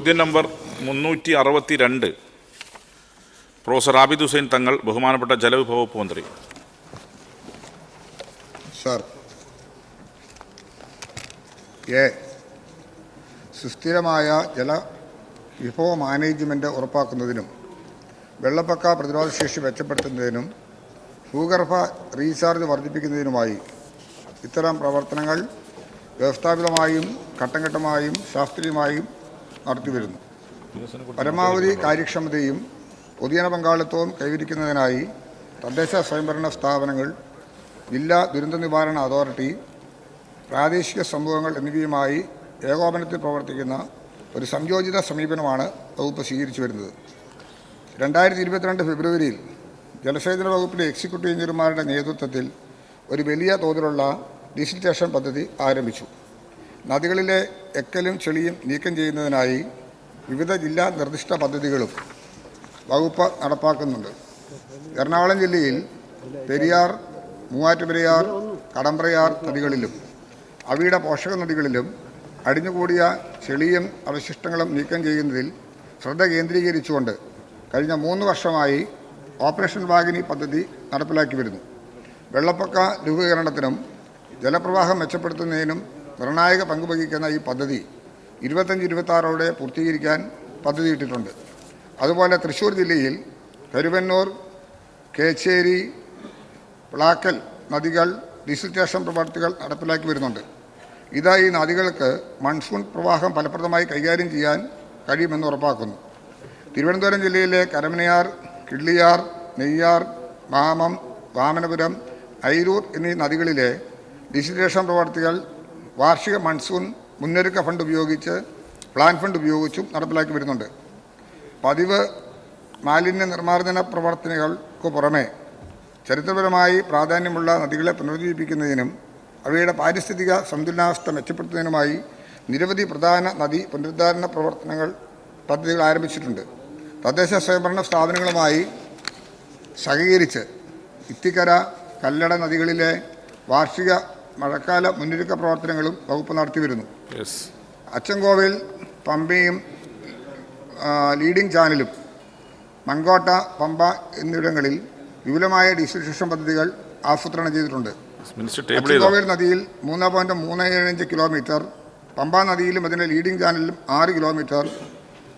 ചോദ്യം നമ്പർ മുന്നൂറ്റി അറുപത്തി രണ്ട് പ്രൊഫസർ ആബിദ് ഹുസൈൻ തങ്ങൾ ബഹുമാനപ്പെട്ട ജലവിഭവ വകുപ്പ് മന്ത്രി. സർ എ സുസ്ഥിരമായ ജല വിഭവ മാനേജ്മെന്റ് ഉറപ്പാക്കുന്നതിനും വെള്ളപ്പൊക്ക പ്രതിരോധശേഷി മെച്ചപ്പെടുത്തുന്നതിനും ഭൂഗർഭ റീചാർജ് വർദ്ധിപ്പിക്കുന്നതിനുമായി ഇത്തരം പ്രവർത്തനങ്ങൾ വ്യവസ്ഥാപിതമായും ഘട്ടം ഘട്ടമായും ശാസ്ത്രീയമായും നടത്തിവരുന്നു. പരമാവധി കാര്യക്ഷമതയും പൊതുജന പങ്കാളിത്തവും കൈവരിക്കുന്നതിനായി തദ്ദേശ സ്വയംഭരണ സ്ഥാപനങ്ങൾ ജില്ലാ ദുരന്ത നിവാരണ അതോറിറ്റി പ്രാദേശിക സമൂഹങ്ങൾ എന്നിവയുമായി ഏകോപനത്തിൽ പ്രവർത്തിക്കുന്ന ഒരു സംയോജിത സമീപനമാണ് വകുപ്പ് സ്വീകരിച്ചു വരുന്നത്. രണ്ടായിരത്തി ഇരുപത്തിരണ്ട് ഫെബ്രുവരിയിൽ ജലസേചന വകുപ്പിലെ എക്സിക്യൂട്ടീവ് എഞ്ചിനീയർമാരുടെ നേതൃത്വത്തിൽ ഒരു വലിയ തോതിലുള്ള ഡിസിറ്റേഷൻ പദ്ധതി ആരംഭിച്ചു. നദികളിലെ എക്കലും ചെളിയും നീക്കം ചെയ്യുന്നതിനായി വിവിധ ജില്ലാ നിർദ്ദിഷ്ട പദ്ധതികളും വകുപ്പ് നടപ്പാക്കുന്നുണ്ട്. എറണാകുളം ജില്ലയിൽ പെരിയാർ മൂവാറ്റുപെരിയാർ കടമ്പ്രയാർ നദികളിലും അവയുടെ പോഷക നദികളിലും അടിഞ്ഞുകൂടിയ ചെളിയും അവശിഷ്ടങ്ങളും നീക്കം ചെയ്യുന്നതിൽ ശ്രദ്ധ കേന്ദ്രീകരിച്ചുകൊണ്ട് കഴിഞ്ഞ മൂന്ന് വർഷമായി ഓപ്പറേഷൻ വാഗിനി പദ്ധതി നടപ്പിലാക്കി വരുന്നു. വെള്ളപ്പൊക്ക രൂപീകരണത്തിനും ജലപ്രവാഹം മെച്ചപ്പെടുത്തുന്നതിനും നിർണായക പങ്ക് വഹിക്കുന്ന ഈ പദ്ധതി ഇരുപത്തഞ്ച് ഇരുപത്താറോടെ പൂർത്തീകരിക്കാൻ പദ്ധതിയിട്ടിട്ടുണ്ട്. അതുപോലെ തൃശ്ശൂർ ജില്ലയിൽ കരുവന്നൂർ കേച്ചേരി പ്ലാക്കൽ നദികൾ ഡിസിറ്റേഷൻ പ്രവർത്തികൾ നടപ്പിലാക്കി വരുന്നുണ്ട്. ഇതായി നദികൾക്ക് മൺസൂൺ പ്രവാഹം ഫലപ്രദമായി കൈകാര്യം ചെയ്യാൻ കഴിയുമെന്ന് ഉറപ്പാക്കുന്നു. തിരുവനന്തപുരം ജില്ലയിലെ കരമനയാർ കിള്ളിയാർ നെയ്യാർ മാമം വാമനപുരം ഐരൂർ എന്നീ നദികളിലെ ഡിസിറ്റേഷൻ പ്രവർത്തികൾ വാർഷിക മൺസൂൺ മുന്നൊരുക്ക ഫണ്ട് ഉപയോഗിച്ച് പ്ലാൻ ഫണ്ട് ഉപയോഗിച്ചും നടപ്പിലാക്കി വരുന്നുണ്ട്. പതിവ് മാലിന്യ നിർമ്മാർജന പ്രവർത്തനങ്ങൾക്ക് പുറമെ ചരിത്രപരമായി പ്രാധാന്യമുള്ള നദികളെ പുനരുജ്ജീവിപ്പിക്കുന്നതിനും അവയുടെ പാരിസ്ഥിതിക സന്തുലനാവസ്ഥ മെച്ചപ്പെടുത്തുന്നതിനുമായി നിരവധി പ്രധാന നദി പുനരുദ്ധാരണ പ്രവർത്തനങ്ങൾ പദ്ധതികൾ ആരംഭിച്ചിട്ടുണ്ട്. തദ്ദേശ സ്വയംഭരണ സ്ഥാപനങ്ങളുമായി സഹകരിച്ച് ഇത്തിക്കര കല്ലട നദികളിലെ വാർഷിക മഴക്കാല മുന്നൊരുക്ക പ്രവർത്തനങ്ങളും വകുപ്പ് നടത്തിവരുന്നു യെസ് അച്ചൻകോവിൽ പമ്പയും ലീഡിംഗ് ചാനലും മങ്കോട്ട പമ്പ എന്നിവിടങ്ങളിൽ വിപുലമായ ഡിസ്ട്രിബ്യൂഷൻ പദ്ധതികൾ ആസൂത്രണം ചെയ്തിട്ടുണ്ട്. അച്ചൻകോവിൽ നദിയിൽ മൂന്ന് പോയിന്റ് മൂന്ന് ഏഴ് അഞ്ച് കിലോമീറ്റർ പമ്പ നദിയിലും അതിന്റെ ലീഡിംഗ് ചാനലിലും ആറ് കിലോമീറ്റർ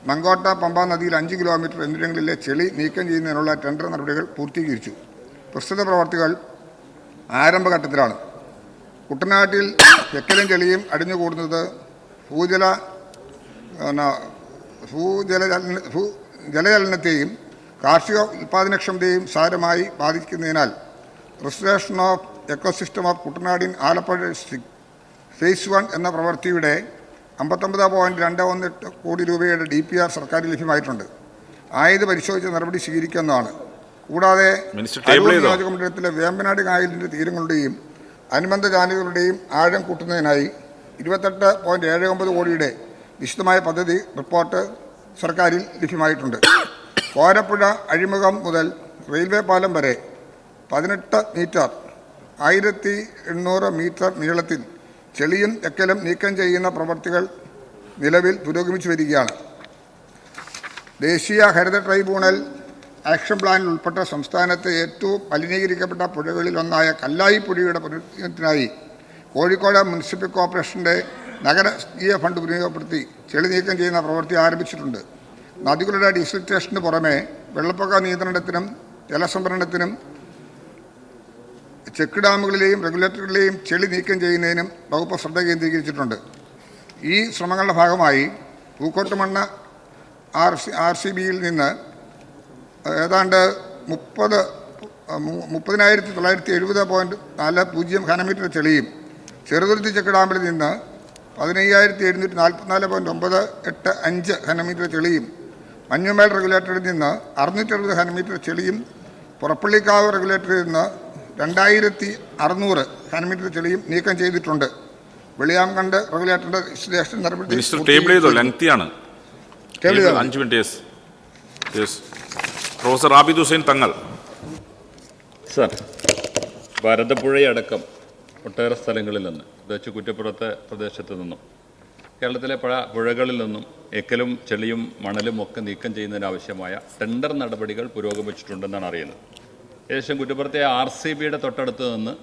മങ്കോട്ട പമ്പ നദിയിൽ അഞ്ച് കിലോമീറ്റർ എന്നിവിടങ്ങളിലെ ചെളി നീക്കം ചെയ്യുന്നതിനുള്ള ടെൻഡർ നടപടികൾ പൂർത്തീകരിച്ചു. പ്രസ്തുത പ്രവർത്തികൾ ആരംഭഘട്ടത്തിലാണ്. കുട്ടനാട്ടിൽ തെക്കലും ചെളിയും അടിഞ്ഞുകൂടുന്നത് ഭൂജല ഭൂജല ഭൂ ജലചലനത്തെയും കാർഷിക ഉൽപ്പാദനക്ഷമതയും സാരമായി ബാധിക്കുന്നതിനാൽ റിസർവേഷൻ ഓഫ് എക്കോസിസ്റ്റം ഓഫ് കുട്ടനാടിൻ ആലപ്പുഴ ഡിസ്ട്രിക്ട് ഫേസ് വൺ എന്ന പ്രവൃത്തിയുടെ അമ്പത്തൊമ്പത് പോയിന്റ് രണ്ട് ഒന്ന് എട്ട് കോടി രൂപയുടെ ഡി പി ആർ സർക്കാരിൽ ലഭ്യമായിട്ടുണ്ട് ആയത് പരിശോധിച്ച നടപടി സ്വീകരിക്കുന്നതാണ് കൂടാതെ? നിയോജക മണ്ഡലത്തിലെ വേമ്പനാട് കായലിന്റെ തീരങ്ങളുടെയും അനുബന്ധ ചാനലുകളുടെയും ആഴം കൂട്ടുന്നതിനായി ഇരുപത്തെട്ട് പോയിന്റ് ഏഴ് ഒമ്പത് കോടിയുടെ വിശദമായ പദ്ധതി റിപ്പോർട്ട് സർക്കാരിൽ ലഭ്യമായിട്ടുണ്ട്. കോരപ്പുഴ അഴിമുഖം മുതൽ റെയിൽവേ പാലം വരെ പതിനെട്ട് മീറ്റർ ആയിരത്തി എണ്ണൂറ് മീറ്റർ നീളത്തിൽ ചെളിയും എക്കലും നീക്കം ചെയ്യുന്ന പ്രവൃത്തികൾ നിലവിൽ പുരോഗമിച്ചു വരികയാണ്. ദേശീയ ഹരിത ട്രൈബ്യൂണൽ ആക്ഷൻ പ്ലാനിൽ ഉൾപ്പെട്ട സംസ്ഥാനത്തെ ഏറ്റവും മലിനീകരിക്കപ്പെട്ട പുഴകളിലൊന്നായ കല്ലായി പുഴയുടെ പുനരുദ്ധരണത്തിനായി കോഴിക്കോട് മുനിസിപ്പൽ കോർപ്പറേഷന്റെ നഗരീയ ഫണ്ട് വിനിയോഗപ്പെടുത്തി ചെളി നീക്കം ചെയ്യുന്ന പ്രവൃത്തി ആരംഭിച്ചിട്ടുണ്ട്. നദികളുടെ ഡിസിൽറ്റേഷന് പുറമെ വെള്ളപ്പൊക്ക നിയന്ത്രണത്തിനും ജലസംഭരണത്തിനും ചെക്ക് ഡാമുകളിലെയും റെഗുലേറ്ററുകളിലെയും ചെളി നീക്കം ചെയ്യുന്നതിനും വകുപ്പ് ശ്രദ്ധ കേന്ദ്രീകരിച്ചിട്ടുണ്ട്. ഈ ശ്രമങ്ങളുടെ ഭാഗമായി Pookottumanna R C R C ബിയിൽ നിന്ന് ഏതാണ്ട് മുപ്പത് മുപ്പതിനായിരത്തി തൊള്ളായിരത്തി എഴുപത് പോയിന്റ് നാല് പൂജ്യം ഘനമീറ്റർ ചെളിയും ചെറുതുരുത്തി ചെക്ക് ഡാമിൽ നിന്ന് പതിനയ്യായിരത്തി എഴുന്നൂറ്റി നാൽപ്പത്തിനാല് പോയിന്റ് ഒമ്പത് എട്ട് അഞ്ച് ഘനമീറ്റർ ചെളിയും മഞ്ഞുമേൽ റെഗുലേറ്ററിൽ നിന്ന് അറുന്നൂറ്റി അറുപത് ഘനമീറ്റർ ചെളിയും പുറപ്പള്ളിക്കാവ് റെഗുലേറ്ററിൽ നിന്ന് രണ്ടായിരത്തി അറുന്നൂറ് ഘനമീറ്റർ ചെളിയും നീക്കം ചെയ്തിട്ടുണ്ട്. വെളിയാംകണ്ട് നടപടി മിനിസ്റ്റർ ടേബിൾ ചെയ്തോ? ലെങ്തിയാണ്. ടേബിൾ? അഞ്ച് minute yes. Yes. Professor Abid Hussain Thangal. Sir ഭാരതപ്പുഴയടക്കം ഒട്ടേറെ സ്ഥലങ്ങളിൽ നിന്ന് പ്രത്യേകിച്ച് കുറ്റപ്പുറത്തെ പ്രദേശത്ത് നിന്നും കേരളത്തിലെ പഴ പുഴകളിൽ നിന്നും എക്കലും ചെളിയും മണലും ഒക്കെ നീക്കം ചെയ്യുന്നതിനാവശ്യമായ ടെൻഡർ നടപടികൾ പുരോഗമിച്ചിട്ടുണ്ടെന്നാണ് അറിയുന്നത്. ഏകദേശം കുറ്റപ്പുറത്തെ ആർ സി ബിയുടെ തൊട്ടടുത്ത് നിന്ന്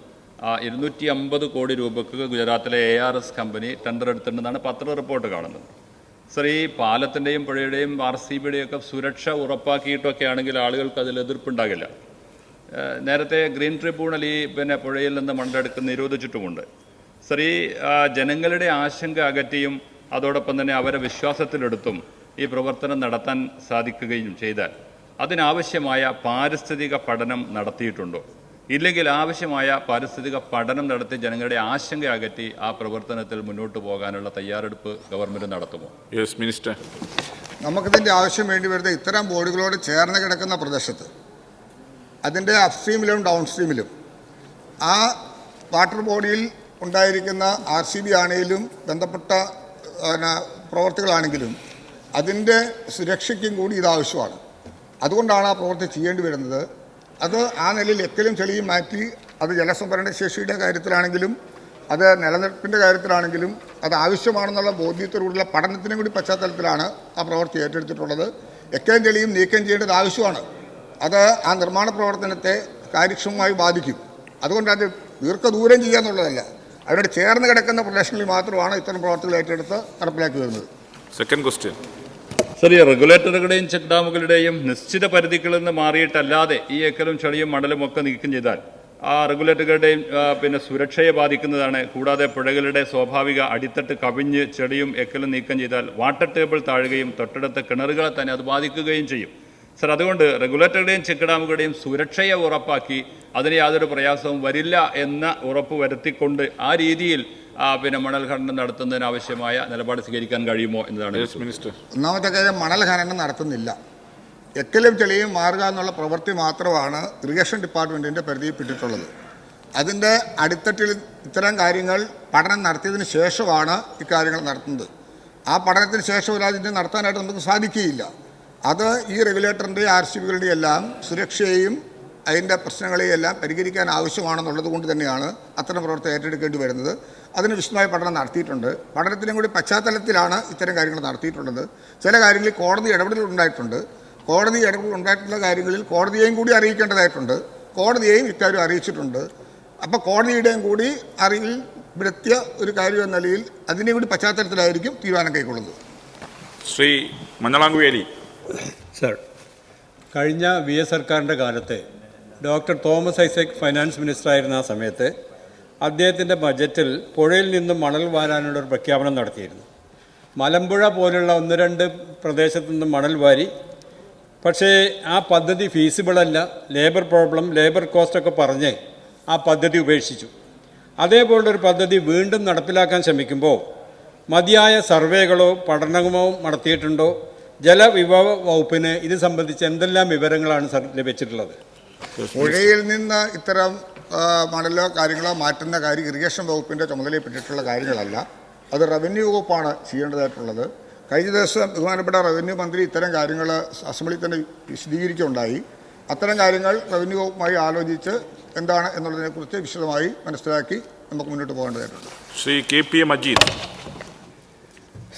ഇരുന്നൂറ്റി അമ്പത് കോടി രൂപയ്ക്ക് ഗുജറാത്തിലെ A R S company tender എടുത്തിട്ടുണ്ടെന്നാണ് പത്ര റിപ്പോർട്ട് കാണുന്നത്. സർ ഈ പാലത്തിന്റെയും പുഴയുടെയും ആർ സി ബിയുടെയൊക്കെ സുരക്ഷ ഉറപ്പാക്കിയിട്ടൊക്കെ ആണെങ്കിൽ ആളുകൾക്ക് അതിൽ എതിർപ്പുണ്ടാകില്ല. നേരത്തെ ഗ്രീൻ ട്രിബ്യൂണൽ ഈ പിന്നെ പുഴയിൽ നിന്ന് മണ്ണെടുക്കുന്ന നിരോധിച്ചിട്ടുമുണ്ട്. സർ ഈ ജനങ്ങളുടെ ആശങ്ക അകറ്റിയും അതോടൊപ്പം തന്നെ അവരെ വിശ്വാസത്തിലെടുത്തും ഈ പ്രവർത്തനം നടത്താൻ സാധിക്കുകയും ചെയ്താൽ അതിനാവശ്യമായ പാരിസ്ഥിതിക പഠനം നടത്തിയിട്ടുണ്ടോ? ഇല്ലെങ്കിൽ ആവശ്യമായ പാരിസ്ഥിതിക പഠനം നടത്തി ജനങ്ങളുടെ ആശങ്ക അകറ്റി ആ പ്രവർത്തനത്തിൽ മുന്നോട്ട് പോകാനുള്ള തയ്യാറെടുപ്പ് ഗവൺമെന്റ് നടത്തുമോ? യെസ് മിനിസ്റ്റർ നമുക്കിതിന്റെ ആവശ്യം വേണ്ടി വരുന്ന ഇത്തരം ബോർഡുകളോട് ചേർന്ന് കിടക്കുന്ന പ്രദേശത്ത് അതിന്റെ അപ്സ്ട്രീമിലും ഡൗൺ സ്ട്രീമിലും ആ വാട്ടർ ബോഡിയിൽ ഉണ്ടായിരിക്കുന്ന ആർ സി ബി ആണെങ്കിലും ബന്ധപ്പെട്ട പിന്നെ, പ്രവർത്തികളാണെങ്കിലും അതിന്റെ സുരക്ഷയ്ക്കും കൂടി ഇതാവശ്യമാണ് അതുകൊണ്ടാണ് ആ പ്രവൃത്തി ചെയ്യേണ്ടി വരുന്നത്. അത് ആ നിലയിൽ എക്കലും ചെളിയും മാറ്റി അത് ജലസംഭരണ ശേഷിയുടെ കാര്യത്തിലാണെങ്കിലും അത് നിലനിൽപ്പിന്റെ കാര്യത്തിലാണെങ്കിലും അത് ആവശ്യമാണെന്നുള്ള ബോധ്യത്തോടുള്ള പഠനത്തിനും കൂടി പശ്ചാത്തലത്തിലാണ് ആ പ്രവൃത്തി ഏറ്റെടുത്തിട്ടുള്ളത്. എക്കയും ചെളിയും നീക്കം ചെയ്യേണ്ടത് ആവശ്യമാണ്. അത് ആ നിർമ്മാണ പ്രവർത്തനത്തെ കാര്യക്ഷമമായി ബാധിക്കും. അതുകൊണ്ട് അത് ദീർഘദൂരം ചെയ്യുക എന്നുള്ളതല്ല അതിനോട് ചേർന്ന് കിടക്കുന്ന പ്രദേശങ്ങളിൽ മാത്രമാണ് ഇത്തരം പ്രവർത്തികൾ ഏറ്റെടുത്ത് നടപ്പിലാക്കി വരുന്നത്. സെക്കൻഡ് ക്വസ്റ്റ്യൻ ഈ റെഗുലേറ്ററുകളുടെയും ചെക്ക് ഡാമുകളുടെയും നിശ്ചിത പരിധികളിൽ നിന്ന് മാറിയിട്ടല്ലാതെ ഈ ഏക്കലും ചെളിയും മണലും ഒക്കെ നീക്കം ചെയ്താൽ ആ റെഗുലേറ്ററുകളുടെയും പിന്നെ സുരക്ഷയെ ബാധിക്കുന്നതാണ്. കൂടാതെ പുഴകളുടെ സ്വാഭാവിക അടിത്തട്ട് കവിഞ്ഞ് ചെളിയും എക്കലും നീക്കം ചെയ്താൽ വാട്ടർ ടേബിൾ താഴുകയും തൊട്ടടുത്ത കിണറുകളെ തന്നെ അത് ബാധിക്കുകയും ചെയ്യും. സർ അതുകൊണ്ട് റെഗുലേറ്ററുടെയും ചെക്ക് ഡാമുകളുടെയും സുരക്ഷയെ ഉറപ്പാക്കി അതിന് യാതൊരു പ്രയാസവും വരില്ല എന്ന ഉറപ്പ് വരുത്തിക്കൊണ്ട് ആ രീതിയിൽ പിന്നെ മണൽ ഖനനം നടത്തുന്നതിന് ആവശ്യമായ നിലപാട് സ്വീകരിക്കാൻ കഴിയുമോ എന്നതാണ് മിനിസ്റ്റർ ഒന്നാമത്തെ കാര്യം മണൽ ഖനനം നടത്തുന്നില്ല. എക്കലും ചെളിയും മാറുക എന്നുള്ള പ്രവൃത്തി മാത്രമാണ് ഇറിഗേഷൻ ഡിപ്പാർട്ട്മെന്റിന്റെ പരിധിയിൽപ്പെട്ടിട്ടുള്ളത്. അതിന്റെ അടിത്തട്ടിൽ ഇത്തരം കാര്യങ്ങൾ പഠനം നടത്തിയതിന് ശേഷമാണ് ഇക്കാര്യങ്ങൾ നടത്തുന്നത്. ആ പഠനത്തിന് ശേഷം ഒരു അതിന്റെ നടത്താനായിട്ട് നമുക്ക് സാധിക്കുകയില്ല. അത് ഈ റെഗുലേറ്ററിന്റെയും ആർ സി ബികളുടെയും എല്ലാം സുരക്ഷയെയും അതിന്റെ പ്രശ്നങ്ങളെയെല്ലാം പരിഹരിക്കാൻ ആവശ്യമാണെന്നുള്ളത് കൊണ്ട് തന്നെയാണ് അത്തരം പ്രവർത്തനം ഏറ്റെടുക്കേണ്ടി വരുന്നത്. അതിന് വിശദമായ പഠനം നടത്തിയിട്ടുണ്ട്. പഠനത്തിനും കൂടി പശ്ചാത്തലത്തിലാണ് ഇത്തരം കാര്യങ്ങൾ നടത്തിയിട്ടുള്ളത്. ചില കാര്യങ്ങളിൽ കോടതി ഇടപെടൽ ഉണ്ടായിട്ടുണ്ട്. കോടതി ഇടപെടൽ ഉണ്ടായിട്ടുള്ള കാര്യങ്ങളിൽ കോടതിയെയും കൂടി അറിയിക്കേണ്ടതായിട്ടുണ്ട്. കോടതിയെയും ഇക്കാര്യം അറിയിച്ചിട്ടുണ്ട്. അപ്പോൾ കോടതിയുടെയും കൂടി അറിവിൽ വൃത്തിയ ഒരു കാര്യം എന്ന നിലയിൽ അതിനെ കൂടി പശ്ചാത്തലത്തിലായിരിക്കും തീരുമാനം കൈക്കൊള്ളുന്നത്. ശ്രീ മഞ്ഞളാങ്കുവേലി സർ കഴിഞ്ഞ വി എസ് സർക്കാരിന്റെ കാലത്ത് doctor Thomas Isaac finance minister ആയിരുന്ന ആ സമയത്ത് അദ്ദേഹത്തിന്റെ ബജറ്റിൽ പുഴയിൽ നിന്നും മണൽ വാരാനുള്ള ഒരു പ്രഖ്യാപനം നടത്തിയിരുന്നു. മലമ്പുഴ പോലുള്ള ഒന്ന് രണ്ട് പ്രദേശത്തു നിന്നും മണൽ വാരി പക്ഷേ ആ പദ്ധതി ഫീസിബിളല്ല ലേബർ പ്രോബ്ലം ലേബർ കോസ്റ്റൊക്കെ പറഞ്ഞ് ആ പദ്ധതി ഉപേക്ഷിച്ചു. അതേപോലൊരു പദ്ധതി വീണ്ടും നടപ്പിലാക്കാൻ ശ്രമിക്കുമ്പോൾ മതിയായ സർവേകളോ പഠനമോ നടത്തിയിട്ടുണ്ടോ? ജലവിഭവ വകുപ്പിന് ഇത് സംബന്ധിച്ച് എന്തെല്ലാം വിവരങ്ങളാണ് ലഭിച്ചിട്ടുള്ളത്? പുഴയിൽ നിന്ന് ഇത്തരം മണലോ കാര്യങ്ങളോ മാറ്റുന്ന കാര്യം ഇറിഗേഷൻ വകുപ്പിന്റെ ചുമതലയിൽപ്പെട്ടിട്ടുള്ള കാര്യങ്ങളല്ല. അത് റവന്യൂ വകുപ്പാണ് ചെയ്യേണ്ടതായിട്ടുള്ളത്. കഴിഞ്ഞ ദിവസം ബഹുമാനപ്പെട്ട റവന്യൂ മന്ത്രി ഇത്തരം കാര്യങ്ങൾ അസംബ്ലി തന്നെ വിശദീകരിക്കുകയുണ്ടായി. അത്തരം കാര്യങ്ങൾ റവന്യൂ വകുപ്പുമായി ആലോചിച്ച് എന്താണ് എന്നുള്ളതിനെക്കുറിച്ച് വിശദമായി മനസ്സിലാക്കി നമുക്ക് മുന്നോട്ട് പോകേണ്ടതായിട്ടുണ്ട്. Shri K P A Majeed.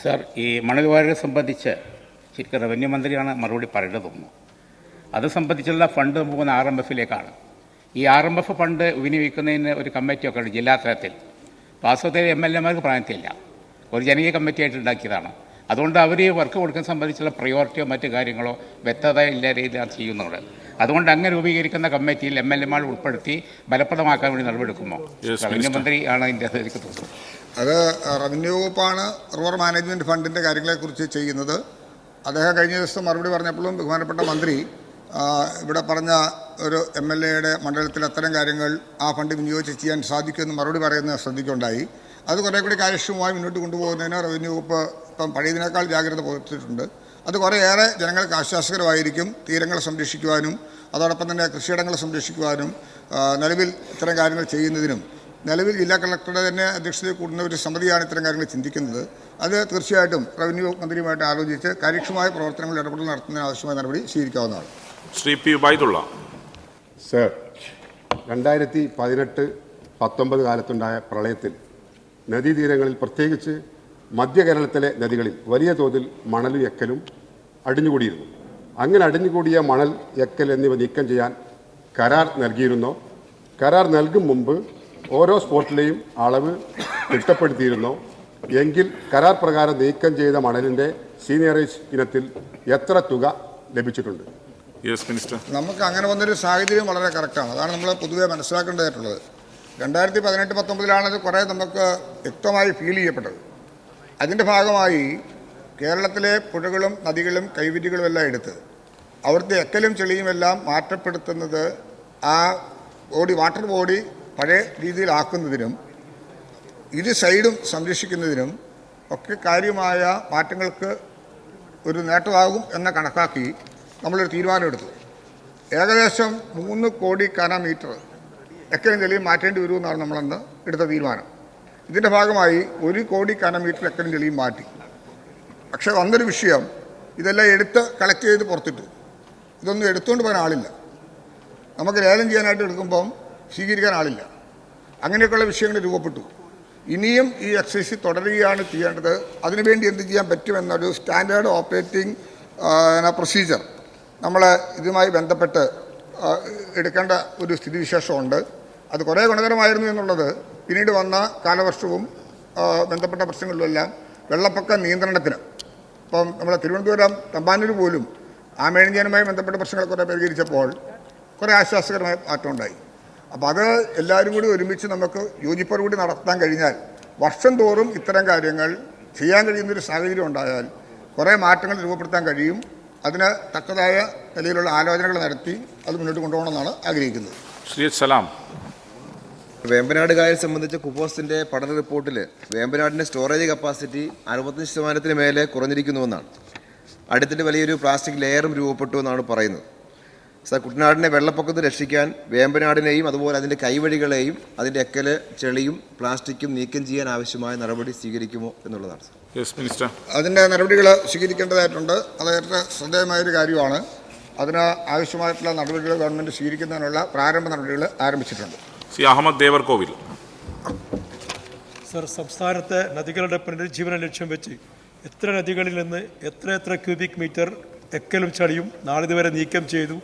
Sir ഈ മണൽ വാരൽ സംബന്ധിച്ച് ശരിക്കും റവന്യൂ മന്ത്രിയാണ് മറുപടി പറയേണ്ടത് തോന്നുന്നു. അത് സംബന്ധിച്ചുള്ള ഫണ്ട് പോകുന്ന ആർ എം എഫിലേക്കാണ്. ഈ ആർ എം എഫ് ഫണ്ട് വിനിയോഗിക്കുന്നതിന് ഒരു കമ്മിറ്റിയൊക്കെ ഉണ്ട് ജില്ലാ തലത്തിൽ വാസ്തവത്തിൽ എം എൽ എമാർക്ക് പ്രായത്തില്ല ഒരു ജനകീയ കമ്മിറ്റിയായിട്ട് ഉണ്ടാക്കിയതാണ്. അതുകൊണ്ട് അവർ ഈ വർക്ക് കൊടുക്കുന്ന സംബന്ധിച്ചുള്ള പ്രയോറിറ്റിയോ മറ്റ് കാര്യങ്ങളോ വ്യക്തത ഇല്ല രീതിയിലാണ് ചെയ്യുന്നത്. അതുകൊണ്ട് അങ്ങനെ രൂപീകരിക്കുന്ന കമ്മിറ്റിയിൽ എം എൽ എമാർ ഉൾപ്പെടുത്തി ഫലപ്രദമാക്കാൻ വേണ്ടി നടപടിയെടുക്കുമോ? റവന്യൂ. മന്ത്രി ആണ് അതിന്റെ എനിക്ക് തോന്നുന്നത് അത് റവന്യൂ വകുപ്പാണ് റിവർ മാനേജ്മെന്റ് ഫണ്ടിന്റെ കാര്യങ്ങളെക്കുറിച്ച് ചെയ്യുന്നത്. അദ്ദേഹം കഴിഞ്ഞ ദിവസം മറുപടി പറഞ്ഞപ്പോഴും ബഹുമാനപ്പെട്ട മന്ത്രി ഇവിടെ പറഞ്ഞ ഒരു എം എൽ എയുടെ മണ്ഡലത്തിൽ അത്തരം കാര്യങ്ങൾ ആ ഫണ്ട് വിനിയോഗിച്ച് ചെയ്യാൻ സാധിക്കുമെന്ന് മറുപടി പറയുന്നത് ശ്രദ്ധിക്കുണ്ടായി അത് കുറേ കൂടി കാര്യക്ഷമമായി മുന്നോട്ട് കൊണ്ടുപോകുന്നതിന് റവന്യൂ വകുപ്പ് ഇപ്പം പഴയതിനേക്കാൾ ജാഗ്രത പുലർത്തിയിട്ടുണ്ട്. അത് കുറേയേറെ ജനങ്ങൾക്ക് ആശ്വാസകരമായിരിക്കും തീരങ്ങളെ സംരക്ഷിക്കുവാനും അതോടൊപ്പം തന്നെ കൃഷിയിടങ്ങളെ സംരക്ഷിക്കുവാനും നിലവിൽ ഇത്തരം കാര്യങ്ങൾ ചെയ്യുന്നതിനും. നിലവിൽ ജില്ലാ കളക്ടറുടെ തന്നെ അധ്യക്ഷതയിൽ കൂടുന്ന ഒരു സമിതിയാണ് ഇത്തരം കാര്യങ്ങൾ ചിന്തിക്കുന്നത്. അത് തീർച്ചയായിട്ടും റവന്യൂ മന്ത്രിയുമായിട്ട് ആലോചിച്ച് കാര്യക്ഷമമായ പ്രവർത്തനങ്ങൾ ഇടപെടൽ നടത്തുന്നതിന് ആവശ്യമായ നടപടി സ്വീകരിക്കാവുന്നതാണ്. ശ്രീ പി ഉബൈദുള്ള സർ രണ്ടായിരത്തി പതിനെട്ട് പത്തൊമ്പത് കാലത്തുണ്ടായ പ്രളയത്തിൽ നദീതീരങ്ങളിൽ പ്രത്യേകിച്ച് മധ്യ കേരളത്തിലെ നദികളിൽ വലിയ തോതിൽ മണലും എക്കലും അടിഞ്ഞുകൂടിയിരുന്നു. അങ്ങനെ അടിഞ്ഞുകൂടിയ മണൽ എക്കൽ എന്നിവ നീക്കം ചെയ്യാൻ കരാർ നൽകിയിരുന്നോ? കരാർ നൽകും മുമ്പ് ഓരോ സ്പോട്ടിലെയും അളവ് തിട്ടപ്പെടുത്തിയിരുന്നോ? എങ്കിൽ കരാർ പ്രകാരം നീക്കം ചെയ്ത മണലിന്റെ സീനിയറേജ് ഇനത്തിൽ എത്ര തുക ലഭിച്ചിട്ടുണ്ട്? മിനിസ്റ്റർ നമുക്ക് അങ്ങനെ വന്നൊരു സാഹചര്യം വളരെ കറക്റ്റാണ് അതാണ് നമ്മൾ പൊതുവെ മനസ്സിലാക്കേണ്ടതായിട്ടുള്ളത്. രണ്ടായിരത്തി പതിനെട്ട് പത്തൊമ്പതിലാണത് കുറേ നമുക്ക് വ്യക്തമായി ഫീൽ ചെയ്യപ്പെട്ടത്. അതിന്റെ ഭാഗമായി കേരളത്തിലെ പുഴകളും നദികളും കൈവിരികളും എല്ലാം എടുത്ത് അവിടുത്തെ എക്കലും ചെളിയും എല്ലാം മാറ്റപ്പെടുത്തുന്നത് ആ ബോഡി വാട്ടർ ബോഡി പഴയ രീതിയിലാക്കുന്നതിനും ഇരു സൈഡും സംരക്ഷിക്കുന്നതിനും ഒക്കെ കാര്യമായ മാറ്റങ്ങൾക്ക് ഒരു നേട്ടമാകും എന്ന കണക്കാക്കി നമ്മളൊരു തീരുമാനമെടുത്തു. ഏകദേശം മൂന്ന് കോടി കന മീറ്റർ എക്കലും ചെളിയും മാറ്റേണ്ടി വരുമെന്നാണ് നമ്മളന്ന് എടുത്ത തീരുമാനം. ഇതിന്റെ ഭാഗമായി ഒരു കോടി കന മീറ്റർ എക്കലും ചെളിയും മാറ്റി. പക്ഷേ വന്നൊരു വിഷയം ഇതെല്ലാം എടുത്ത് കളക്ട് ചെയ്ത് പുറത്തിട്ടു. ഇതൊന്നും എടുത്തുകൊണ്ട് പോകാൻ ആളില്ല. നമുക്ക് ലേലം ചെയ്യാനായിട്ട് എടുക്കുമ്പം സ്വീകരിക്കാൻ ആളില്ല. അങ്ങനെയൊക്കെയുള്ള വിഷയങ്ങൾ രൂപപ്പെട്ടു. ഇനിയും ഈ എക്സസൈസ് തുടരുകയാണ് ചെയ്യേണ്ടത്. അതിനുവേണ്ടി എന്ത് ചെയ്യാൻ പറ്റുമെന്നൊരു സ്റ്റാൻഡേർഡ് ഓപ്പറേറ്റിംഗ് പ്രൊസീജിയർ നമ്മൾ ഇതുമായി ബന്ധപ്പെട്ട് എടുക്കേണ്ട ഒരു സ്ഥിതിവിശേഷമുണ്ട്. അത് കുറേ ഗുണകരമായിരുന്നു എന്നുള്ളത് പിന്നീട് വന്ന കാലവർഷവും ബന്ധപ്പെട്ട പ്രശ്നങ്ങളിലെല്ലാം വെള്ളപ്പൊക്ക നിയന്ത്രണത്തിന്. ഇപ്പം നമ്മുടെ തിരുവനന്തപുരം തമ്പാനൂർ പോലും ആമേഴിഞ്ചനുമായി ബന്ധപ്പെട്ട പ്രശ്നങ്ങൾ കുറേ പരിഹരിച്ചപ്പോൾ കുറേ ആശ്വാസകരമായ മാറ്റമുണ്ടായി. അപ്പോൾ അത് എല്ലാവരും കൂടി ഒരുമിച്ച് നമുക്ക് യോജിപ്പോടുകൂടി നടത്താൻ കഴിഞ്ഞാൽ വർഷം തോറും ഇത്തരം കാര്യങ്ങൾ ചെയ്യാൻ കഴിയുന്നൊരു സാഹചര്യം ഉണ്ടായാൽ കുറേ മാറ്റങ്ങൾ രൂപപ്പെടുത്താൻ കഴിയും. അതിന് തക്കതായ നിലയിലുള്ള ആലോചനകൾ നടത്തി അത് മുന്നോട്ട് കൊണ്ടുപോകണമെന്നാണ് ആഗ്രഹിക്കുന്നത്. ശ്രീ സലാം. വേമ്പനാട് കായൽ സംബന്ധിച്ച കുപ്പോസിന്റെ പഠന റിപ്പോർട്ടിൽ വേമ്പനാടിന്റെ സ്റ്റോറേജ് കപ്പാസിറ്റി അറുപത്തഞ്ച് ശതമാനത്തിന് മേലെ കുറഞ്ഞിരിക്കുന്നുവെന്നാണ്. അടുത്തിട്ട് വലിയൊരു പ്ലാസ്റ്റിക് ലെയറും രൂപപ്പെട്ടു എന്നാണ് പറയുന്നത്. സർ കുട്ടനാടിനെ വെള്ളപ്പൊക്കത്ത് രക്ഷിക്കാൻ വേമ്പനാടിനെയും അതുപോലെ അതിന്റെ കൈവഴികളെയും അതിന്റെ എക്കൽ ചെളിയും പ്ലാസ്റ്റിക്കും നീക്കം ചെയ്യാൻ ആവശ്യമായ നടപടി സ്വീകരിക്കുമോ എന്നുള്ളതാണ് സർ. അതിന്റെ നടപടികൾ സ്വീകരിക്കേണ്ടതായിട്ടുണ്ട്. അത് ഏറെ ശ്രദ്ധേയമായൊരു കാര്യമാണ്. അതിന് ആവശ്യമായിട്ടുള്ള നടപടികൾ ഗവൺമെന്റ് സ്വീകരിക്കുന്നതിനുള്ള പ്രാരംഭ നടപടികൾ ആരംഭിച്ചിട്ടുണ്ട്. സി. അഹമ്മദ് ദേവർ കോവിൽ സർ സംസ്ഥാനത്തെ നദികളുടെ പുനരുജ്ജീവനം ലക്ഷ്യം വെച്ച് എത്ര നദികളിൽ നിന്ന് എത്ര എത്ര ക്യൂബിക് മീറ്റർ എക്കലും ചളിയും നാളിതുവരെ നീക്കം ചെയ്തു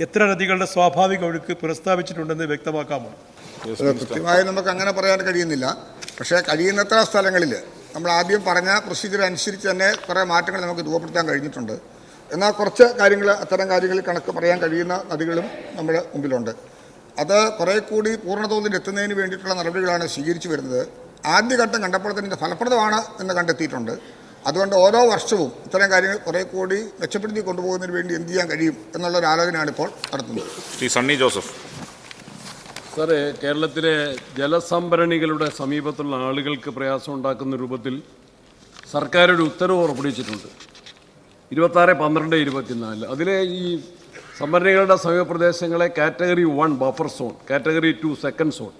എത്ര നദികളുടെ സ്വാഭാവിക ഒഴുക്ക് പുനഃസ്ഥാപിച്ചിട്ടുണ്ടെന്ന് വ്യക്തമാക്കാമോ? യെസ് മിനിസ്റ്റർ കൃത്യമായി നമുക്ക് അങ്ങനെ പറയാൻ കഴിയുന്നില്ല. പക്ഷേ കഴിയുന്നത്ര സ്ഥലങ്ങളിൽ നമ്മൾ ആദ്യം പറഞ്ഞ പ്രൊസീജിയർ അനുസരിച്ച് തന്നെ കുറേ മാറ്റങ്ങൾ നമുക്ക് രൂപപ്പെടുത്താൻ കഴിഞ്ഞിട്ടുണ്ട്. എന്നാൽ കുറച്ച് കാര്യങ്ങൾ അത്തരം കാര്യങ്ങളിൽ കണക്ക് പറയാൻ കഴിയുന്ന നദികളും നമ്മുടെ മുമ്പിലുണ്ട്. അത് കുറേ കൂടി പൂർണതോതിൽ എത്തുന്നതിന് വേണ്ടിയിട്ടുള്ള നടപടികളാണ് സ്വീകരിച്ചു വരുന്നത്. ആദ്യഘട്ടം കണ്ടപ്പോൾ തന്നെ ഇത് ഫലപ്രദമാണ് എന്ന് കണ്ടെത്തിയിട്ടുണ്ട്. അതുകൊണ്ട് ഓരോ വർഷവും ഇത്തരം കാര്യങ്ങൾ കുറേ കൂടി മെച്ചപ്പെടുത്തി കൊണ്ടുപോകുന്നതിന് വേണ്ടി എന്ത് ചെയ്യാൻ കഴിയും എന്നുള്ള ഒരു ആലോചനയാണ് ഇപ്പോൾ നടത്തുന്നത്. ശ്രീ സണ്ണി ജോസഫ്. സാറേ കേരളത്തിലെ ജലസംഭരണികളുടെ സമീപത്തുള്ള ആളുകൾക്ക് പ്രയാസം ഉണ്ടാക്കുന്ന രൂപത്തിൽ സർക്കാർ ഒരു ഉത്തരവ് പുറപ്പെടുവിച്ചിട്ടുണ്ട് ഇരുപത്താറ് പന്ത്രണ്ട് ഇരുപത്തിനാല്. അതിലെ ഈ സംഭരണികളുടെ സമീപപ്രദേശങ്ങളെ category one buffer zone category two second zone.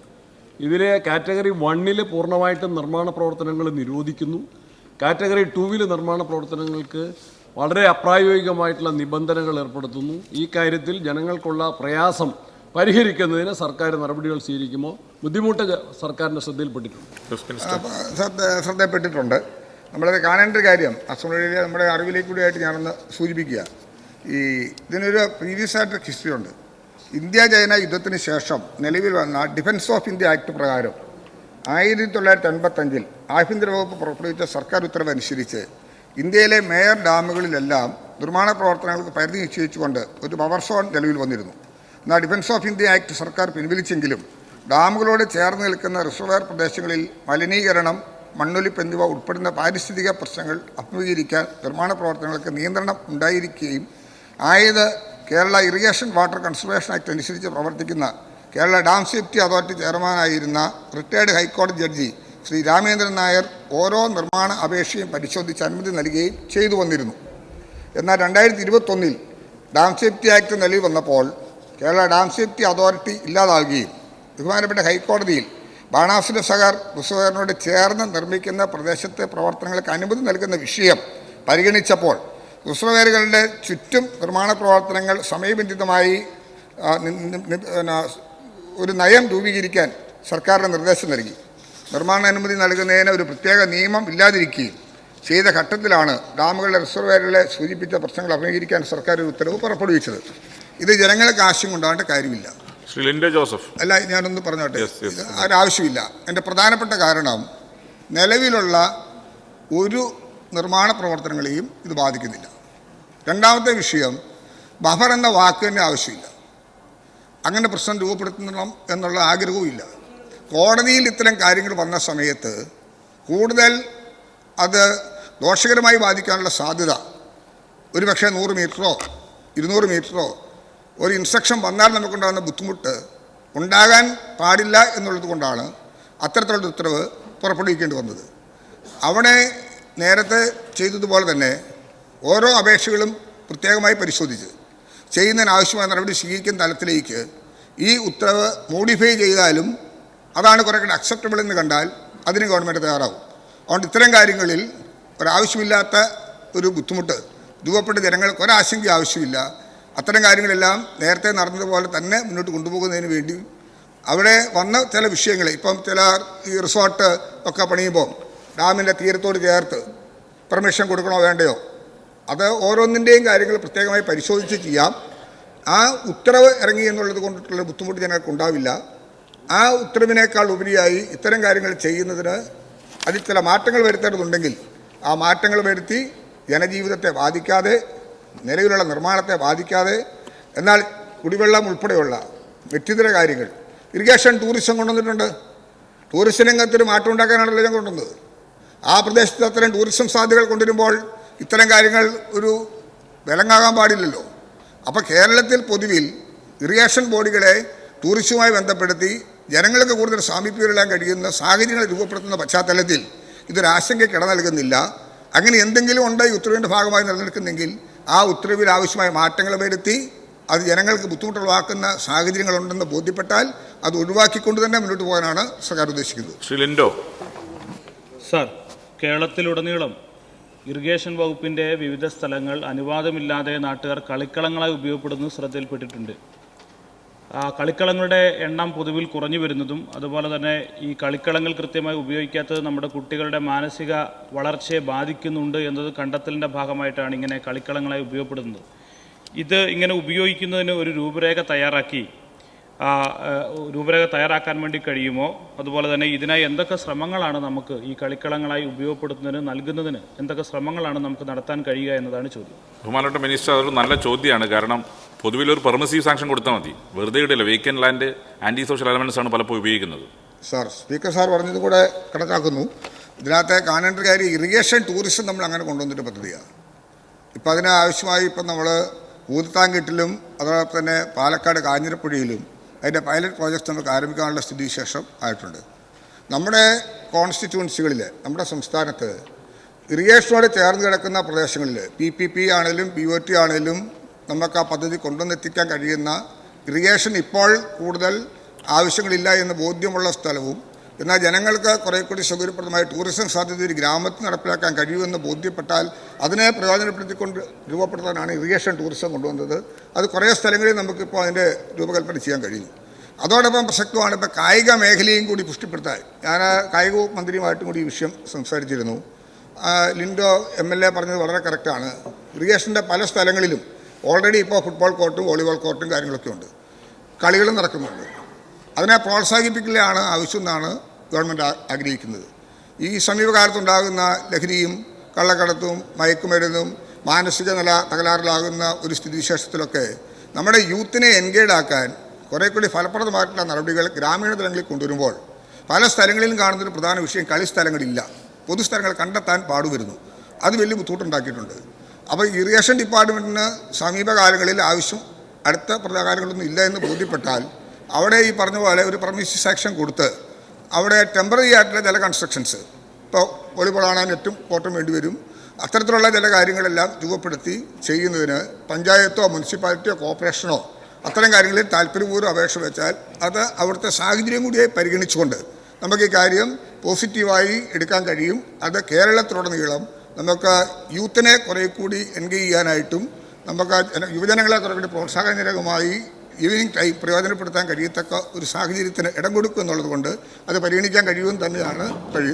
ഇതിലെ കാറ്റഗറി വണ്ണിൽ പൂർണമായിട്ടും നിർമ്മാണ പ്രവർത്തനങ്ങൾ നിരോധിക്കുന്നു. കാറ്റഗറി ടൂവിൽ നിർമ്മാണ പ്രവർത്തനങ്ങൾക്ക് വളരെ അപ്രായോഗികമായിട്ടുള്ള നിബന്ധനകൾ ഏർപ്പെടുത്തുന്നു. ഈ കാര്യത്തിൽ ജനങ്ങൾക്കുള്ള പ്രയാസം പരിഹരിക്കുന്നതിന് സർക്കാർ നടപടികൾ സ്വീകരിക്കുമോ? ബുദ്ധിമുട്ട് സർക്കാരിന്റെ ശ്രദ്ധയിൽപ്പെട്ടിട്ടുണ്ട്. ശ്രദ്ധയിൽപ്പെട്ടിട്ടുണ്ട്. നമ്മളത് കാണേണ്ട ഒരു കാര്യം അസംബ്ലിയിലെ നമ്മുടെ അറിവിലേക്ക് കൂടി കൂടിയായിട്ട് ഞാനൊന്ന് സൂചിപ്പിക്കുക. ഈ ഇതിനൊരു പ്രീവിയസ് ആയിട്ട് ഹിസ്റ്ററി ഉണ്ട്. ഇന്ത്യ ചൈന യുദ്ധത്തിന് ശേഷം നിലവിൽ വന്ന ഡിഫൻസ് ഓഫ് ഇന്ത്യ ആക്ട് പ്രകാരം ആയിരത്തി തൊള്ളായിരത്തി എൺപത്തഞ്ചിൽ ആഭ്യന്തര വകുപ്പ് പുറപ്പെടുവിച്ച സർക്കാർ ഉത്തരവ് അനുസരിച്ച് ഇന്ത്യയിലെ മേയർ ഡാമുകളിലെല്ലാം നിർമ്മാണ പ്രവർത്തനങ്ങൾക്ക് പരിധി നിശ്ചയിച്ചുകൊണ്ട് ഒരു പവർ സോൺ നിലവിൽ വന്നിരുന്നു. എന്നാൽ ഡിഫൻസ് ഓഫ് ഇന്ത്യ ആക്ട് സർക്കാർ പിൻവലിച്ചെങ്കിലും ഡാമുകളോട് ചേർന്ന് നിൽക്കുന്ന റിസർവയർ പ്രദേശങ്ങളിൽ മലിനീകരണം മണ്ണൊലിപ്പ് എന്നിവ ഉൾപ്പെടുന്ന പാരിസ്ഥിതിക പ്രശ്നങ്ങൾ അഭിമുഖീകരിക്കാൻ നിർമ്മാണ പ്രവർത്തനങ്ങൾക്ക് നിയന്ത്രണം ഉണ്ടായിരിക്കുകയും ആയത് Kerala irrigation water conservation act അനുസരിച്ച് പ്രവർത്തിക്കുന്ന കേരള ഡാം സേഫ്റ്റി അതോറിറ്റി ചെയർമാനായിരുന്ന റിട്ടയർഡ് ഹൈക്കോടതി ജഡ്ജി ശ്രീ രാമേന്ദ്രൻ നായർ ഓരോ നിർമ്മാണ അപേക്ഷയും പരിശോധിച്ച് അനുമതി നൽകുകയും ചെയ്തു വന്നിരുന്നു. എന്നാൽ രണ്ടായിരത്തി ഇരുപത്തൊന്നിൽ ഡാം സേഫ്റ്റി ആക്ട് നിലവിൽ വന്നപ്പോൾ കേരള ഡാം സേഫ്റ്റി അതോറിറ്റി ഇല്ലാതാവുകയും ബഹുമാനപ്പെട്ട ഹൈക്കോടതിയിൽ ബാണാസുര സഗർ റിസർവറിനോട് ചേർന്ന് നിർമ്മിക്കുന്ന പ്രദേശത്തെ പ്രവർത്തനങ്ങൾക്ക് അനുമതി നൽകുന്ന വിഷയം പരിഗണിച്ചപ്പോൾ റിസർവയറുകളുടെ ചുറ്റും നിർമ്മാണ പ്രവർത്തനങ്ങൾ സമയബന്ധിതമായി ഒരു നയം രൂപീകരിക്കാൻ സർക്കാരിന് നിർദ്ദേശം നൽകി. നിർമ്മാണ അനുമതി നൽകുന്നതിന് ഒരു പ്രത്യേക നിയമം ഇല്ലാതിരിക്കുകയും ചെയ്ത ഘട്ടത്തിലാണ് ഡാമുകളുടെ റിസർവേറുകളെ സൂചിപ്പിച്ച പ്രശ്നങ്ങൾ അഭിമുഖീകരിക്കാൻ സർക്കാർ ഒരു ഉത്തരവ് പുറപ്പെടുവിച്ചത്. ഇത് ജനങ്ങൾക്ക് ആവശ്യം ഉണ്ടാകേണ്ട കാര്യമില്ല. ശ്രീ ലിൻഡോ ജോസഫ്. അല്ല ഞാനൊന്ന് പറഞ്ഞോട്ടെ. ആവശ്യമില്ല. എന്റെ പ്രധാനപ്പെട്ട കാരണം നിലവിലുള്ള ഒരു നിർമ്മാണ പ്രവർത്തനങ്ങളെയും ഇത് ബാധിക്കുന്നില്ല. രണ്ടാമത്തെ വിഷയം ബഫർ എന്ന വാക്ക് തന്നെ ആവശ്യമില്ല. അങ്ങനെ പ്രശ്നം രൂപപ്പെടുത്തണം എന്നുള്ള ആഗ്രഹവും ഇല്ല. കോടതിയിൽ ഇത്തരം കാര്യങ്ങൾ വന്ന സമയത്ത് കൂടുതൽ അത് ദോഷകരമായി ബാധിക്കാനുള്ള സാധ്യത ഒരുപക്ഷെ നൂറ് മീറ്ററോ ഇരുന്നൂറ് മീറ്ററോ ഒരു ഇൻസ്ട്രക്ഷൻ വന്നാൽ നമുക്കുണ്ടാകുന്ന ബുദ്ധിമുട്ട് ഉണ്ടാകാൻ പാടില്ല എന്നുള്ളത് കൊണ്ടാണ് അത്തരത്തിലുള്ള ഉത്തരവ് പുറപ്പെടുവിക്കേണ്ടി വന്നത്. അവിടെ നേരത്തെ ചെയ്തതുപോലെ തന്നെ ഓരോ അപേക്ഷകളും പ്രത്യേകമായി പരിശോധിച്ച് ചെയ്യുന്നതിന് ആവശ്യമായ നടപടി സ്വീകരിക്കുന്ന തലത്തിലേക്ക് ഈ ഉത്തരവ് മോഡിഫൈ ചെയ്താലും അതാണ് കുറേ കൂടെ അക്സെപ്റ്റബിൾ എന്ന് കണ്ടാൽ അതിന് ഗവൺമെന്റ് തയ്യാറാവും. അതുകൊണ്ട് ഇത്തരം കാര്യങ്ങളിൽ ഒരാവശ്യമില്ലാത്ത ഒരു ബുദ്ധിമുട്ട് രൂപപ്പെട്ട ജനങ്ങൾക്ക് ഒരാശങ്ക ആവശ്യമില്ല. അത്തരം കാര്യങ്ങളെല്ലാം നേരത്തെ നടന്നതുപോലെ തന്നെ മുന്നോട്ട് കൊണ്ടുപോകുന്നതിന് വേണ്ടി അവിടെ വന്ന ചില വിഷയങ്ങൾ ഇപ്പം ചില ഈ റിസോർട്ട് ഒക്കെ പണിയുമ്പോൾ ഡാമിന്റെ തീരത്തോട് ചേർത്ത് പെർമിഷൻ കൊടുക്കണോ വേണ്ടയോ? അത് ഓരോന്നിന്റെയും കാര്യങ്ങൾ പ്രത്യേകമായി പരിശോധിച്ച് ചെയ്യാം. ആ ഉത്തരവ് ഇറങ്ങി എന്നുള്ളത് കൊണ്ടിട്ടുള്ള ബുദ്ധിമുട്ട് ഞങ്ങൾക്ക് ഉണ്ടാവില്ല. ആ ഉത്തരവിനേക്കാൾ ഉപരിയായി ഇത്തരം കാര്യങ്ങൾ ചെയ്യുന്നതിന് അതിൽ ചില മാറ്റങ്ങൾ വരുത്തേണ്ടതുണ്ടെങ്കിൽ ആ മാറ്റങ്ങൾ വരുത്തി ജനജീവിതത്തെ ബാധിക്കാതെ നിലവിലുള്ള നിർമ്മാണത്തെ ബാധിക്കാതെ എന്നാൽ കുടിവെള്ളം ഉൾപ്പെടെയുള്ള വ്യക്തിതര കാര്യങ്ങൾ. ഇറിഗേഷൻ ടൂറിസം കൊണ്ടുവന്നിട്ടുണ്ട്. ടൂറിസം രംഗത്തൊരു മാറ്റം ഉണ്ടാക്കാനാണല്ലോ ഞാൻ കൊണ്ടുവന്നത്. ആ പ്രദേശത്ത് അത്തരം ടൂറിസം സാധ്യതകൾ കൊണ്ടുവരുമ്പോൾ ഇത്തരം കാര്യങ്ങൾ ഒരു വിലങ്ങാകാൻ പാടില്ലല്ലോ. അപ്പോൾ കേരളത്തിൽ പൊതുവിൽ ഇറിഗേഷൻ ബോഡികളെ ടൂറിസവുമായി ബന്ധപ്പെടുത്തി ജനങ്ങൾക്ക് കൂടുതൽ സാമീപ്യമെല്ലാം കഴിയുന്ന സാഹചര്യങ്ങൾ രൂപപ്പെടുത്തുന്ന പശ്ചാത്തലത്തിൽ ഇതൊരാശങ്കയ്ക്ക് ഇട നൽകുന്നില്ല. അങ്ങനെ എന്തെങ്കിലും ഉണ്ടോ ഈ ഉത്തരവിന്റെ ഭാഗമായി നിലനിൽക്കുന്നെങ്കിൽ ആ ഉത്തരവിൽ ആവശ്യമായ മാറ്റങ്ങൾ വരുത്തി അത് ജനങ്ങൾക്ക് ബുദ്ധിമുട്ടുളവാക്കുന്ന സാഹചര്യങ്ങളുണ്ടെന്ന് ബോധ്യപ്പെട്ടാൽ അത് ഒഴിവാക്കിക്കൊണ്ട് തന്നെ മുന്നോട്ട് പോകാനാണ് സർക്കാർ ഉദ്ദേശിക്കുന്നത്. ശ്രീ ലിൻഡോ. സാർ കേരളത്തിലുടനീളം ഇറിഗേഷൻ വകുപ്പിന്റെ വിവിധ സ്ഥലങ്ങൾ അനുവാദമില്ലാതെ നാട്ടുകാർ കളിക്കളങ്ങളായി ഉപയോഗപ്പെടുന്നത് ശ്രദ്ധയിൽപ്പെട്ടിട്ടുണ്ട്. കളിക്കളങ്ങളുടെ എണ്ണം പൊതുവിൽ കുറഞ്ഞു വരുന്നതും അതുപോലെ തന്നെ ഈ കളിക്കളങ്ങൾ കൃത്യമായി ഉപയോഗിക്കാത്തത് നമ്മുടെ കുട്ടികളുടെ മാനസിക വളർച്ചയെ ബാധിക്കുന്നുണ്ട് എന്നത് കണ്ടെത്തലിന്റെ ഭാഗമായിട്ടാണ് ഇങ്ങനെ കളിക്കളങ്ങളായി ഉപയോഗപ്പെടുന്നത്. ഇത് ഇങ്ങനെ ഉപയോഗിക്കുന്നതിന് ഒരു രൂപരേഖ തയ്യാറാക്കി രൂപരേഖ തയ്യാറാക്കാൻ വേണ്ടി കഴിയുമോ? അതുപോലെ തന്നെ ഇതിനായി എന്തൊക്കെ ശ്രമങ്ങളാണ് നമുക്ക് ഈ കളിക്കളങ്ങളായി ഉപയോഗപ്പെടുത്തുന്നതിന് നൽകുന്നതിന് എന്തൊക്കെ ശ്രമങ്ങളാണ് നമുക്ക് നടത്താൻ കഴിയുക എന്നതാണ് ചോദ്യം. ബഹുമാനപ്പെട്ട മിനിസ്റ്റർ അതൊരു നല്ല ചോദ്യമാണ്. കാരണം പൊതുവിൽ ഒരു പെർമിസീവ് സാങ്ഷൻ കൊടുത്താൽ മതി. വെറുതെ ഇടില്ല vacant land anti social elements ആണ് പലപ്പോഴും ഉപയോഗിക്കുന്നത്. സാർ സ്പീക്കർ സാർ പറഞ്ഞതും കൂടെ കണക്കാക്കുന്നു. ഇതിനകത്തെ കാണേണ്ട കാര്യം ഇറിഗേഷൻ ടൂറിസം നമ്മൾ അങ്ങനെ കൊണ്ടുവന്നിട്ട് പദ്ധതിയാണ്. ഇപ്പം അതിന് ആവശ്യമായി ഇപ്പം നമ്മൾ ഊതത്താങ്കിട്ടിലും അതോടൊപ്പം തന്നെ പാലക്കാട് കാഞ്ഞിരപ്പുഴയിലും അതിന്റെ പൈലറ്റ് പ്രോജക്റ്റ് നമുക്ക് ആരംഭിക്കാനുള്ള സ്ഥിതിവിശേഷം ആയിട്ടുണ്ട്. നമ്മുടെ കോൺസ്റ്റിറ്റ്യുവൻസികളിൽ നമ്മുടെ സംസ്ഥാനത്ത് ഇറിഗേഷനോട് ചേർന്ന് കിടക്കുന്ന പ്രദേശങ്ങളിൽ പി പി പി ആണെങ്കിലും പി ഒ ടി ആണെങ്കിലും നമുക്ക് ആ പദ്ധതി കൊണ്ടുവന്നെത്തിക്കാൻ കഴിയുന്ന ഇറിഗേഷൻ ഇപ്പോൾ കൂടുതൽ ആവശ്യങ്ങളില്ല എന്ന് ബോധ്യമുള്ള സ്ഥലവും എന്നാൽ ജനങ്ങൾക്ക് കുറേ കൂടി സൗകര്യപ്രദമായ ടൂറിസം സാധ്യത ഒരു ഗ്രാമത്തിൽ നടപ്പിലാക്കാൻ കഴിയുമെന്ന് ബോധ്യപ്പെട്ടാൽ അതിനെ പ്രയോജനപ്പെടുത്തിക്കൊണ്ട് രൂപപ്പെടുത്താനാണ് ഇറിഗേഷൻ ടൂറിസം കൊണ്ടുവന്നത്. അത് കുറേ സ്ഥലങ്ങളിൽ നമുക്കിപ്പോൾ അതിന്റെ രൂപകൽപ്പന ചെയ്യാൻ കഴിയും. അതോടൊപ്പം പ്രസക്തമാണ് ഇപ്പോൾ കായിക മേഖലയും കൂടി പുഷ്ടിപ്പെടുത്താൻ. ഞാൻ കായിക മന്ത്രിയുമായിട്ടും കൂടി ഈ വിഷയം സംസാരിച്ചിരുന്നു. ലിൻഡോ എം എൽ എ പറഞ്ഞത് വളരെ കറക്റ്റാണ് ഇറിഗേഷന്റെ പല സ്ഥലങ്ങളിലും ഓൾറെഡി ഇപ്പോൾ ഫുട്ബോൾ കോർട്ടും വോളിബോൾ കോർട്ടും കാര്യങ്ങളൊക്കെ ഉണ്ട്. കളികളും നടക്കുന്നുണ്ട്. അതിനെ പ്രോത്സാഹിപ്പിക്കലാണ് ആവശ്യം എന്നാണ് ഗവൺമെന്റ് ആഗ്രഹിക്കുന്നത്. ഈ സമീപകാലത്തുണ്ടാകുന്ന ലഹരിയും കള്ളക്കടത്തും മയക്കുമരുന്നും മാനസിക നില തകരാറിലാകുന്ന ഒരു സ്ഥിതിവിശേഷത്തിലൊക്കെ നമ്മുടെ യൂത്തിനെ എൻഗേഡ് ആക്കാൻ കുറേ കൂടി ഫലപ്രദമായിട്ടുള്ള നടപടികൾ ഗ്രാമീണ തലങ്ങളിൽ കൊണ്ടുവരുമ്പോൾ പല സ്ഥലങ്ങളിലും കാണുന്നൊരു പ്രധാന വിഷയം കളിസ്ഥലങ്ങളില്ല. പൊതുസ്ഥലങ്ങൾ കണ്ടെത്താൻ പാടുവരുന്നു അത് വലിയ ബുദ്ധിമുട്ടുണ്ടാക്കിയിട്ടുണ്ട്. അപ്പോൾ ഇറിഗേഷൻ ഡിപ്പാർട്ട്മെന്റിന് സമീപകാലങ്ങളിൽ ആവശ്യം അടുത്ത പ്രകാരങ്ങളൊന്നും ഇല്ല എന്ന് ബോധ്യപ്പെട്ടാൽ അവിടെ ഈ പറഞ്ഞ പോലെ ഒരു പെർമിഷൻ സാക്ഷൻ കൊടുത്ത് അവിടെ ടെമ്പററി ആയിട്ടുള്ള ചില കൺസ്ട്രക്ഷൻസ് ഇപ്പോൾ വോളിബോളാണ് നെറ്റും കോട്ടും വേണ്ടി വരും. അത്തരത്തിലുള്ള ചില കാര്യങ്ങളെല്ലാം രൂപപ്പെടുത്തി ചെയ്യുന്നതിന് പഞ്ചായത്തോ മുനിസിപ്പാലിറ്റിയോ കോർപ്പറേഷനോ അത്തരം കാര്യങ്ങളിൽ താല്പര്യപൂർവം അപേക്ഷ വെച്ചാൽ അത് അവിടുത്തെ സാഹചര്യം കൂടിയായി പരിഗണിച്ചുകൊണ്ട് നമുക്ക് ഈ കാര്യം പോസിറ്റീവായി എടുക്കാൻ കഴിയും. അത് കേരളത്തിലുടനീളം നമുക്ക് യൂത്തിനെ കുറേ കൂടി എൻഗേജ് ചെയ്യാനായിട്ടും നമുക്ക് യുവജനങ്ങളെ കുറേ കൂടി പ്രോത്സാഹനജനകമായി ഈവനിങ് ടൈം പ്രയോജനപ്പെടുത്താൻ കഴിയത്തക്ക ഒരു സാഹചര്യത്തിന് ഇടം കൊടുക്കും എന്നുള്ളത് കൊണ്ട് അത് പരിഗണിക്കാൻ കഴിയുമെന്ന് തന്നെയാണ് കഴി